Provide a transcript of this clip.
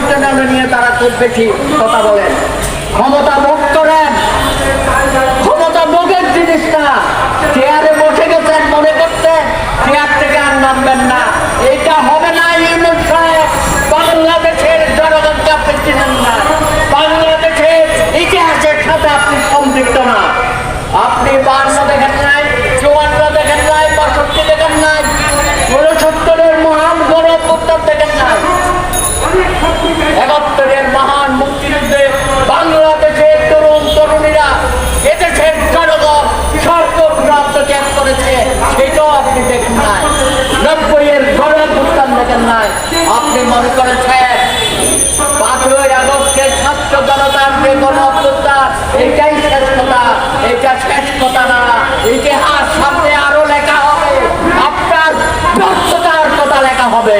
মন্ত্রণালয় নিয়ে তারা খুব বেশি কথা বলেন ক্ষমতা ভোগ করেন ক্ষমতা ভোগের জিনিসটা। চেয়ারে বসে গেছেন মনে করতে। চেয়ার থেকে আর নামবেন না। এটা সেটাও আপনি দেখেন নাই। নব্বইয়ের গৌরব উত্থান দেখেন নাই। আপনি মনে করেছেন পাঁচই আগস্টের ছাত্র জনতার যে গণ অভ্যুত্থান এটাই শেষ কথা এটা শেষ কথা না। ইতিহাস সামনে আরও লেখা হবে আপনার ব্যর্থতার কথা লেখা হবে।